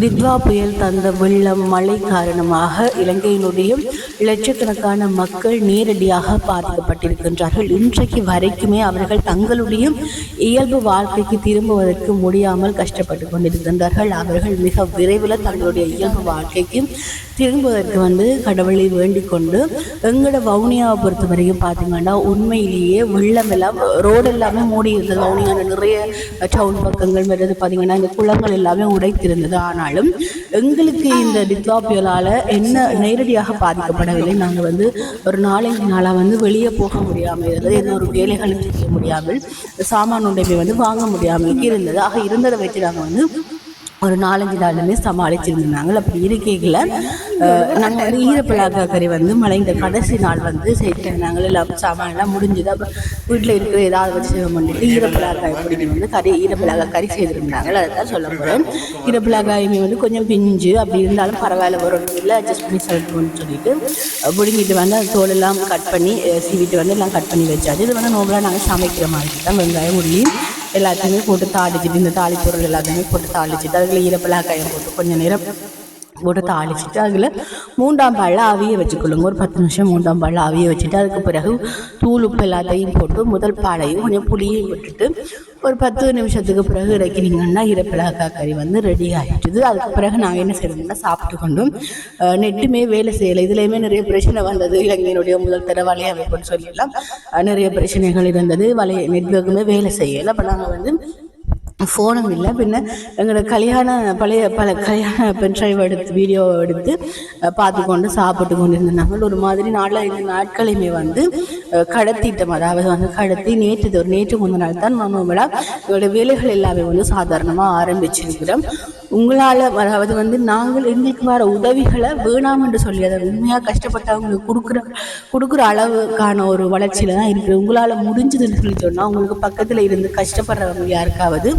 Ditwah புயல் தந்த வெள்ளம் மழை காரணமாக இலங்கையினுடைய லட்சக்கணக்கான மக்கள் நேரடியாக பாதிக்கப்பட்டிருக்கின்றார்கள். இன்றைக்கு வரைக்குமே அவர்கள் தங்களுடைய இயல்பு வாழ்க்கைக்கு திரும்புவதற்கு முடியாமல் கஷ்டப்பட்டு கொண்டிருக்கின்றார்கள். அவர்கள் மிக விரைவில் தங்களுடைய இயல்பு வாழ்க்கைக்கு திரும்புவதற்கு வந்து கடவுளை வேண்டிக் கொண்டு எங்களோட வவுனியாவை பொறுத்த வரைக்கும் பார்த்தீங்கன்னா உண்மையிலேயே வெள்ளம் எல்லாம் ரோடு எல்லாமே மூடி இருந்தது. வவுனியாவில் நிறைய டவுன் பக்கங்கள் வருது. பார்த்தீங்கன்னா இந்த குளங்கள் எல்லாமே உடைத்திருந்தது. ஆனாலும் எங்களுக்கு இந்த டிக்லா புயலால் என்ன நேரடியாக பாதிக்கப்படவில்லை நாங்கள் வந்து ஒரு நாலஞ்சு நாளாக வந்து வெளியே போக முடியாமல் இருந்தது. எந்த ஒரு வேலைகளும் செய்ய முடியாமல் சாமான் உடைமை வந்து வாங்க முடியாமல் இருந்தது. ஆக இருந்ததை வச்சு நாங்கள் வந்து ஒரு நாலஞ்சு நாளுமே சமாளிச்சிருந்தாங்க அப்படி இருக்கையில் நாங்கள் வந்து கறி வந்து மலைந்த கடைசி நாள் வந்து செய்திருந்தாங்க எல்லாம் சாமான் முடிஞ்சது முடிஞ்சுது. அப்போ வீட்டில் இருக்கிற ஏதாவது வச்சு பண்ணிட்டு ஈரப்பலாக்காய் பிடிக்கும் வந்து கறி ஈரப்பலாக்கா கறி செய்திருந்தாங்க. அதை தான் சொல்ல போகிறேன் ஈரப்பலாக்காயுமே வந்து கொஞ்சம் பிஞ்சு அப்படி இருந்தாலும் பரவாயில்ல ஒரு இல்லை அட்ஜஸ்ட் பண்ணி சொல்லணும்னு சொல்லிட்டு பிடுங்கிட்டு வந்து அந்த தோலெல்லாம் கட் பண்ணி சீவிட்டு வந்து எல்லாம் கட் பண்ணி வச்சாச்சு. இது வந்து நோம்பலாக நாங்கள் சமைக்கிற மாதிரி தான் வெங்காயம் உள்ளி எல்லாத்தையுமே போட்டு தாளிச்சிட்டு இந்த தாளிப்பொருள் எல்லாத்தையுமே போட்டு தாளிச்சிட்டு அதில் ஈரப்பலாக்காயம் போட்டு கொஞ்சம் நேரம் போட்டு தாளிச்சிட்டு அதில் மூன்றாம் பாலில் ஆவியை வச்சுக்கொள்ளுங்க. ஒரு பத்து நிமிஷம் மூன்றாம் பாலில் ஆவியை வச்சுட்டு அதுக்கு பிறகு தூள் உப்பு எல்லாத்தையும் போட்டு முதல் பாலையும் கொஞ்சம் புளியையும் விட்டுட்டு ஒரு பத்து நிமிஷத்துக்கு பிறகு இறக்கினீங்கன்னா இறப்பிலாக்கா கறி வந்து ரெடி ஆகிட்டுது அதுக்கு பிறகு நாங்கள் என்ன செய்யணும்னா சாப்பிட்டு கொண்டோம். நெட்டுமே வேலை செய்யலை. இதுலேயுமே நிறைய பிரச்சனை வந்தது. இலங்கையினுடைய முதல் தர வலைய அமைப்புன்னு சொல்லிடலாம் நிறைய பிரச்சனைகள் இருந்தது. வலை நெட்ஒர்க்குமே வேலை செய்யலை. அப்போ நாங்கள் வந்து ஃபோனும் இல்லை. பின்ன எங்களோட கல்யாண பழைய பல கல்யாண பென்ட்ரைவ் எடுத்து வீடியோ எடுத்து பார்த்து கொண்டு சாப்பிட்டு கொண்டு இருந்தாங்க ஒரு மாதிரி நாளில் இந்த நாட்களையுமே வந்து கடத்திட்டோம். அதாவது வந்து கடத்தி நேற்று ஒரு நேற்று முந்த நாள் தான் நம்மளோட எங்களோட வேலைகள் எல்லாமே வந்து சாதாரணமாக ஆரம்பிச்சிருக்கிறோம். உங்களால் அதாவது வந்து நாங்கள் எங்களுக்கு வர உதவிகளை வேணாம் என்று சொல்லி அதை உண்மையாக கஷ்டப்பட்டவங்களுக்கு கொடுக்குற கொடுக்குற அளவுக்கான ஒரு வளர்ச்சியில் தான் இருக்குது உங்களால் முடிஞ்சதுன்னு சொல்லி சொன்னால் உங்களுக்கு பக்கத்தில் இருந்து கஷ்டப்படுறவங்க யாருக்காவது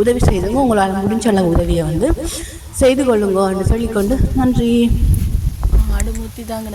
உதவி செய்துங்க. உங்களால் முடிஞ்ச அளவு உதவியை வந்து செய்து கொள்ளுங்கன்னு சொல்லிக்கொண்டு நன்றி. அடுமூர்த்தி தாங்க